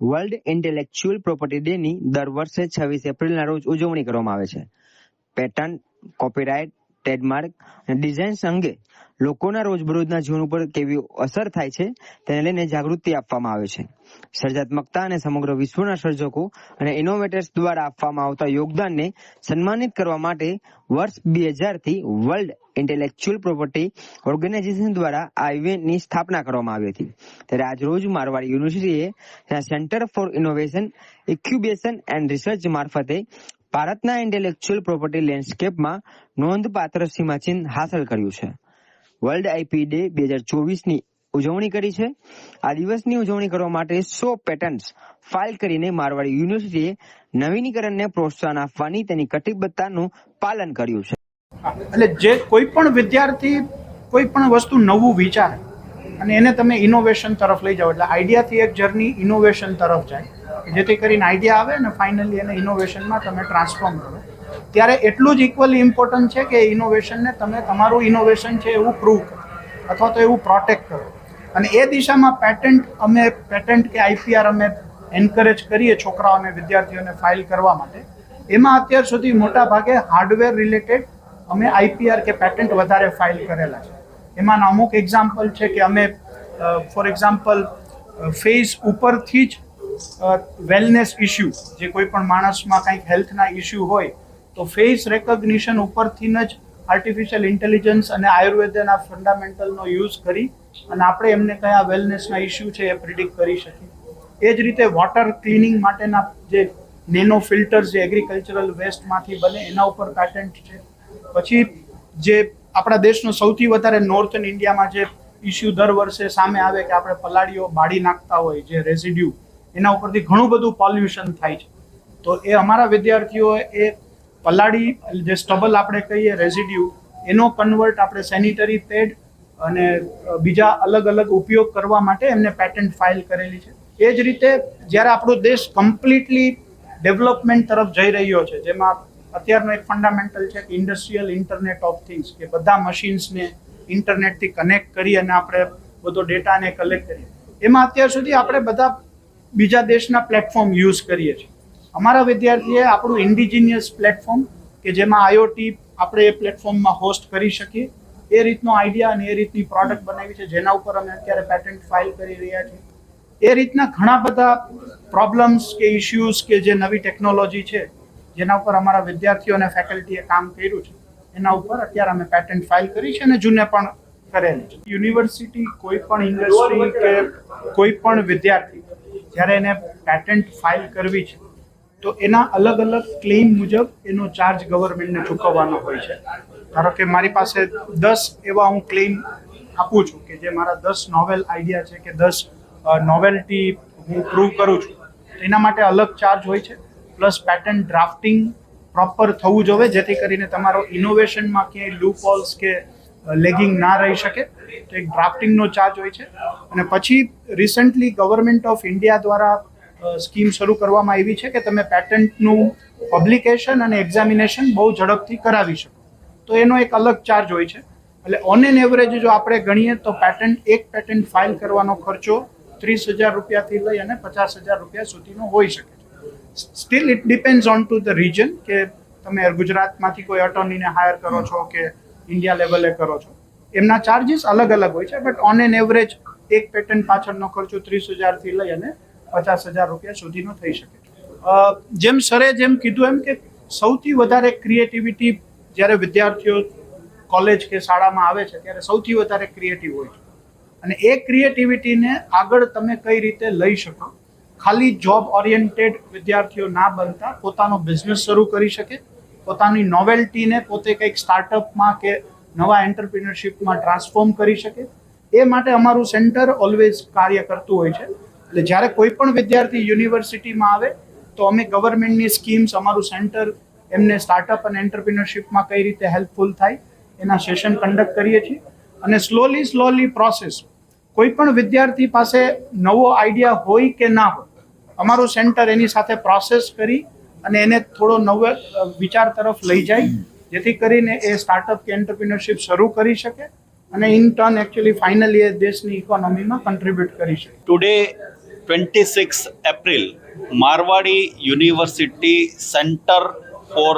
World intellectual property day ની દર વર્ષે છવ્વીસ એપ્રિલના રોજ ઉજવણી કરવામાં આવે છે. પેટર્ન, કોપીરાઇટ, ટ્રેડમાર્ક અને ડિઝાઇન્સ અંગે લોકોના રોજબરોજના જીવન ઉપર કેવી અસર થાય છે તેને લઈને જાગૃતિ આપવામાં આવે છે. સર્જાત્મકતા અને સમગ્ર વિશ્વના સર્જકો અને ઇનોવેટર્સ દ્વારા આપવામાં આવતા યોગદાનને સન્માનિત કરવા માટે વર્ષ બે હજારથી વર્લ્ડ ઇન્ટેલેક્ચ્યુઅલ પ્રોપર્ટી ઓર્ગેનાઇઝેશન દ્વારા આ ઇવેન્ટની સ્થાપના કરવામાં આવી હતી. ત્યારે આજરોજ મારવાડ યુનિવર્સિટીએ centre for innovation incubation and research મારફતે ભારતના ઇન્ટેલેક્ચ્યુઅલ પ્રોપર્ટી લેન્ડસ્કેપમાં નોંધપાત્ર સીમાચિહ્ન હાંસલ કર્યું છે. વર્લ્ડ આઈપી ડે બે હજાર ચોવીસની ઉજવણી કરી છે. આ દિવસની ઉજવણી કરવા માટે સો પેટન્ટ્સ ફાઇલ કરીને મારવાડી યુનિવર્સિટીએ નવીનીકરણને પ્રોત્સાહન આપવાની તેની કટિબદ્ધતાનું પાલન કર્યું છે. એટલે જે કોઈ પણ વિદ્યાર્થી કોઈ પણ વસ્તુ નવું વિચારે અને એને તમે ઇનોવેશન તરફ લઈ જાઓ એટલે આઈડિયાથી એક જર્ની ઇનોવેશન તરફ જાય જેથી કરીને આઈડિયા આવે ને ફાઇનલી એને ઇનોવેશનમાં તમે ટ્રાન્સફોર્મ કરો. ત્યારે એટલું જ ઇક્વલી ઇમ્પોર્ટન્ટ છે કે ઇનોવેશનને તમે તમારું ઇનોવેશન છે એવું પ્રૂવ કરો. અથવા તો એવું પ્રોટેક્ટ કરો. અને એ દિશામાં પેટન્ટ અમે પેટન્ટ કે આઈપીઆર અમે એન્કરેજ કરીએ છોકરાઓને વિદ્યાર્થીઓને ફાઇલ કરવા માટે. એમાં અત્યાર સુધી મોટા ભાગે હાર્ડવેર રિલેટેડ અમે આઈપીઆર કે પેટન્ટ વધારે ફાઇલ કરેલા છે. એમાંના અમુક એક્ઝામ્પલ છે કે અમે ફોર એક્ઝામ્પલ ફેસ ઉપરથી જ વેલનેસ ઇસ્યુ જે કોઈ પણ માણસમાં કંઈક હેલ્થના ઇસ્યુ હોય, તો ફેસ રેકગ્નિશન ઉપરથી જ આર્ટિફિશિયલ ઇન્ટેલિજન્સ અને આયુર્વેદના ફંડામેન્ટલનો યુઝ કરી અને આપણે એમને કયા વેલનેસના ઇસ્યુ છે એ પ્રિડિક્ટ કરી શકીએ. એ જ રીતે વોટર ક્લિનિંગ માટેના જે નેનો ફિલ્ટર્સ જે એગ્રીકલ્ચરલ વેસ્ટમાંથી બને, એના ઉપર પેટન્ટ છે. પછી જે આપણા દેશનો સૌથી વધારે નોર્થન ઇન્ડિયામાં જે ઇસ્યુ દર વર્ષે સામે આવે કે આપણે પલાળીઓ બાળી નાખતા હોય, જે રેસિડ્યુ એના ઉપરથી ઘણું બધું પોલ્યુશન થાય છે. તો એ અમારા વિદ્યાર્થીઓ એ પલાળી, જે સ્ટબલ આપણે કહીએ રેઝિડ્યુ એનો કન્વર્ટ આપણે સેનિટરી પેડ અને બીજા અલગ અલગ ઉપયોગ કરવા માટે એમને પેટન્ટ ફાઇલ કરેલી છે. એ જ રીતે જ્યારે આપણો દેશ કમ્પ્લીટલી ડેવલપમેન્ટ તરફ જઈ રહ્યો છે, જેમાં અત્યારનો એક ફંડામેન્ટલ છે કે ઇન્ડસ્ટ્રીયલ ઇન્ટરનેટ ઓફ થિંગ્સ કે બધા મશીન્સને ઇન્ટરનેટથી કનેક્ટ કરી અને આપણે બધો ડેટાને કલેક્ટ કરીએ. એમાં અત્યાર સુધી આપણે બધા બીજા દેશના પ્લેટફોર્મ યુઝ કરીએ છીએ. અમારા વિદ્યાર્થીએ આપણું ઇન્ડિજિનિયસ પ્લેટફોર્મ કે જેમાં આઈઓટી આપણે એ પ્લેટફોર્મમાં હોસ્ટ કરી શકીએ. એ રીતનો આઈડિયા અને એ રીતની પ્રોડક્ટ બનાવી છે, જેના ઉપર અમે અત્યારે પેટન્ટ ફાઇલ કરી રહ્યા છીએ. એ રીતના ઘણા બધા પ્રોબ્લેમ્સ કે ઇશ્યુઝ કે જે નવી ટેકનોલોજી છે, જેના ઉપર અમારા વિદ્યાર્થીઓ અને ફેકલ્ટીએ કામ કર્યું છે, એના ઉપર અત્યારે અમે પેટન્ટ ફાઇલ કરી છે અને જૂને પણ કરેલી છે. યુનિવર્સિટી કોઈ પણ ઇન્ડસ્ટ્રી કે કોઈ પણ વિદ્યાર્થી, જ્યારે એને પેટન્ટ ફાઇલ કરવી છે તો એના અલગ અલગ ક્લેમ મુજબ એનો ચાર્જ ગવર્મેન્ટને ચૂકવવાનો હોય છે. ધારો કે મારી પાસે દસ એવા હું ક્લેમ આપું છું કે જે મારા દસ નોવેલ આઈડિયા છે કે દસ નોવેલ્ટી હું પ્રૂવ કરું છું. એના માટે અલગ ચાર્જ હોય છે. પ્લસ પેટર્ન ડ્રાફ્ટિંગ પ્રોપર થવું જોઈએ જેથી કરીને તમારો ઇનોવેશનમાં ક્યાંય લૂપહોલ્સ કે લેગિંગ ના રહી શકે. તો એક ડ્રાફ્ટિંગનો ચાર્જ હોય છે. અને પછી રિસન્ટલી ગવર્મેન્ટ ઓફ ઇન્ડિયા દ્વારા સ્કીમ શરૂ કરવામાં આવી છે કે તમે પેટન્ટનું પબ્લિકેશન અને એક્ઝામિનેશન બહુ ઝડપથી કરાવી શકો. તો એનો એક અલગ ચાર્જ હોય છે. એટલે ઓન એન એવરેજ જો આપણે ગણીએ તો પેટન્ટ, એક પેટન્ટ ફાઇલ કરવાનો ખર્ચો ત્રીસ હજાર રૂપિયાથી લઈ અને પચાસ હજાર રૂપિયા સુધીનો હોઈ શકે છે. Still it depends on to the region કે તમે ગુજરાતમાંથી કોઈ અટોર્નીને હાયર કરો છો કે ઇન્ડિયા લેવલે કરો છો. એમના ચાર્જીસ અલગ અલગ હોય છે બટ ઓન એન એવરેજ એક પેટન્ટ પાછળનો ખર્ચો ત્રીસ હજારથી લઈ અને પચાસ હજાર રૂપિયા સુધીનો થઈ શકે. જેમ સરે જેમ કીધું એમ કે સૌથી વધારે ક્રિએટિવિટી જ્યારે વિદ્યાર્થીઓ કોલેજ કે શાળામાં આવે છે ત્યારે સૌથી વધારે ક્રિએટિવ હોય છે. અને એ ક્રિએટિવિટીને આગળ તમે કઈ રીતે લઈ શકો? ખાલી જોબ ઓરિએન્ટેડ વિદ્યાર્થીઓ ના બનતા પોતાનો બિઝનેસ શરૂ કરી શકે, પોતાની નોવેલ્ટીને પોતે કંઈક સ્ટાર્ટઅપમાં કે નવા એન્ટરપ્રિનરશિપમાં ટ્રાન્સફોર્મ કરી શકે. એ માટે અમારું સેન્ટર ઓલવેઝ કાર્ય કરતું હોય છે. એટલે જ્યારે કોઈ પણ વિદ્યાર્થી યુનિવર્સિટીમાં આવે, તો અમે ગવર્મેન્ટની સ્કીમ્સ, અમારું સેન્ટર એમને સ્ટાર્ટઅપ અને એન્ટરપ્રિનરશિપમાં કઈ રીતે હેલ્પફુલ થાય, એના સેશન કન્ડક્ટ કરીએ છીએ. અને સ્લોલી સ્લોલી પ્રોસેસ કોઈ પણ વિદ્યાર્થી પાસે નવો આઈડિયા હોય કે ના હોય, અમારું સેન્ટર એની સાથે પ્રોસેસ કરી અને એને થોડો નવો વિચાર તરફ લઈ જાય, જેથી કરીને એ સ્ટાર્ટઅપ કે એન્ટરપ્રિનરશિપ શરૂ કરી શકે અને ઇન ટર્ન એકચ્યુઅલી ફાઇનલી એ દેશની ઇકોનોમીમાં કન્ટ્રીબ્યુટ કરી શકે. Today twenty six April Marwadi university centre for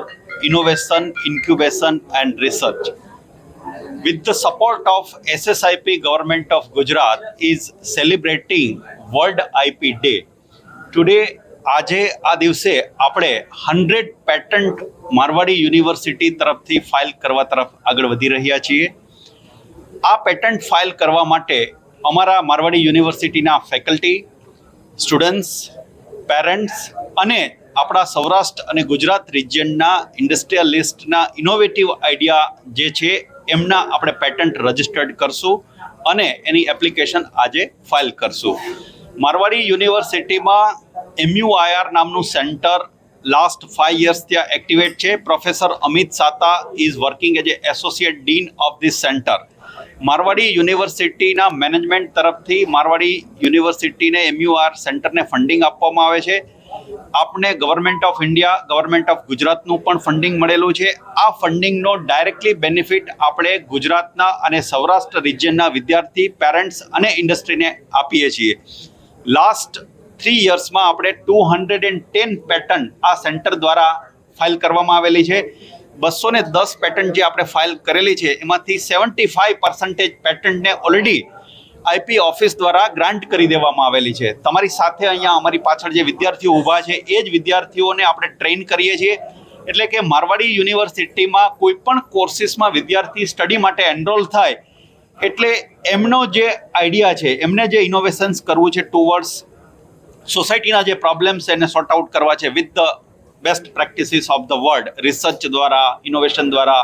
innovation incubation and research with the support of SSIP Government of Gujarat is celebrating World IP Day. Today, આજે આ દિવસે આપણે hundred patent Marwadi university તરફથી ફાઇલ કરવા તરફ આગળ વધી રહ્યા છીએ આ પેટન્ટ ફાઇલ કરવા માટે અમારા મારવાડી યુનિવર્સિટીના ફેકલ્ટી સ્ટુડન્ટ્સ પેરેન્ટ્સ અને આપણા સૌરાષ્ટ્ર અને ગુજરાત રિજિયનના ઇન્ડસ્ટ્રીયલિસ્ટના ઇનોવેટિવ આઈડિયા જે છે, એમના આપણે પેટન્ટ રજિસ્ટર્ડ કરશું અને એની એપ્લિકેશન આજે ફાઇલ કરશું. મારવાડી યુનિવર્સિટીમાં એમયુઆઈઆર નામનું સેન્ટર લાસ્ટ ફાઈવ યર્સ ત્યાં એક્ટિવેટ છે. Professor Amit Sata is working as a associate dean of this centre Marwadi યુનિવર્સિટીના મેનેજમેન્ટ તરફથી મારવાડી યુનિવર્સિટીને એમયુઆર સેન્ટરને ફંડિંગ આપવામાં આવે છે. આપને government of India government of ગુજરાતનું પણ ફંડિંગ મળેલું છે. આ ફંડિંગનો ડાયરેક્ટલી બેનિફિટ આપણે ગુજરાતના અને સૌરાષ્ટ્ર રિજિયનના વિદ્યાર્થી, પેરેન્ટ્સ અને ઇન્ડસ્ટ્રીને આપીએ છીએ. લાસ્ટ થ્રી યર્સમાં આપણે two hundred and ten pattern આ સેન્ટર દ્વારા ફાઇલ કરવામાં આવેલી છે. બસો ને દસ પેટન્ટ જે આપણે ફાઇલ કરેલી છે, એમાંથી સેવન્ટી ફાઇવ પર્સન્ટેજ પેટન્ટને ઓલરેડી આઈપી ઓફિસ દ્વારા ગ્રાન્ટ કરી દેવામાં આવેલી છે. તમારી સાથે અહીંયા અમારી પાછળ જે વિદ્યાર્થીઓ ઊભા છે, એ જ વિદ્યાર્થીઓને આપણે ટ્રેન કરીએ છીએ. એટલે કે મારવાડી યુનિવર્સિટીમાં કોઈ પણ કોર્સિસમાં વિદ્યાર્થી સ્ટડી માટે એનરોલ થાય, એટલે એમનો જે આઈડિયા છે, એમને જે ઇનોવેશન્સ કરવું છે ટુવર્ડ્સ સોસાયટીના જે પ્રોબ્લેમ્સ એને સોર્ટ આઉટ કરવા છે with the best practices of the world research દ્વારા ઇનોવેશન દ્વારા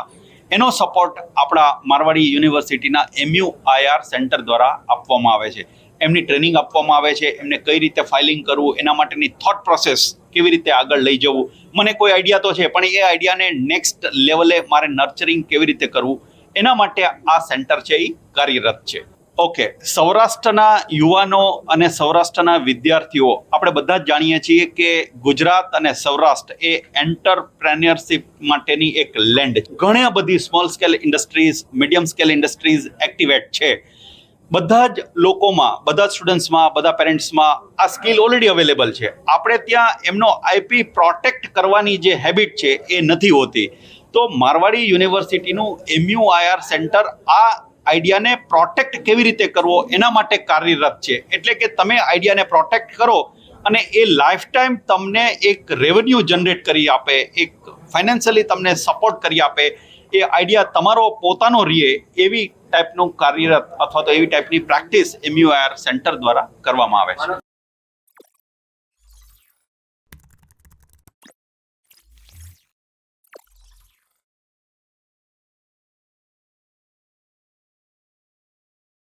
એનો સપોર્ટ આપણા મારવાડી યુનિવર્સિટીના એમયુ આઈઆર સેન્ટર દ્વારા આપવામાં આવે છે. એમની ટ્રેનિંગ આપવામાં આવે છે, એમને કઈ રીતે ફાઇલિંગ કરવું, એના માટેની થોટ પ્રોસેસ કેવી રીતે આગળ લઈ જવું. મને કોઈ આઈડિયા તો છે, પણ એ આઈડિયાને નેક્સ્ટ લેવલે મારે નર્ચરિંગ કેવી રીતે કરવું, એના માટે આ સેન્ટર છે, એ કાર્યરત છે. ઓકે સૌરાષ્ટ્રના યુવાનો અને સૌરાષ્ટ્રના વિદ્યાર્થીઓ, આપણે બધા જ જાણીએ છીએ કે ગુજરાત અને સૌરાષ્ટ્ર એ એન્ટરપ્રેન્યોરશિપ માટેની એક લેન્ડ છે. ઘણી બધી small scale industries medium scale industries activate છે. બધા જ લોકોમાં, બધા સ્ટુડન્ટ્સમાં બધા પેરેન્ટ્સમાં આ સ્કિલ ઓલરેડી અવેલેબલ છે. આપણે ત્યાં એમનો આઈપી પ્રોટેક્ટ કરવાની જે હેબિટ છે એ નથી હોતી. તો મારવાડી યુનિવર્સિટીનું એમયુઆઈઆર સેન્ટર આ આઈડિયાને પ્રોટેક્ટ કેવી રીતે કરવો એના માટે કાર્યરત છે. એટલે કે તમે આઈડિયાને પ્રોટેક્ટ કરો અને એ લાઈફ ટાઈમ તમને એક રેવન્યુ જનરેટ કરી આપે, એક ફાઇનાન્શિયલી તમને સપોર્ટ કરી આપે. એ આઈડિયા તમારો પોતાનો રહે એવી ટાઈપનું કાર્યરત અથવા તો એવી ટાઈપની પ્રેક્ટિસ એમયુઆર સેન્ટર દ્વારા કરવામાં આવે છે.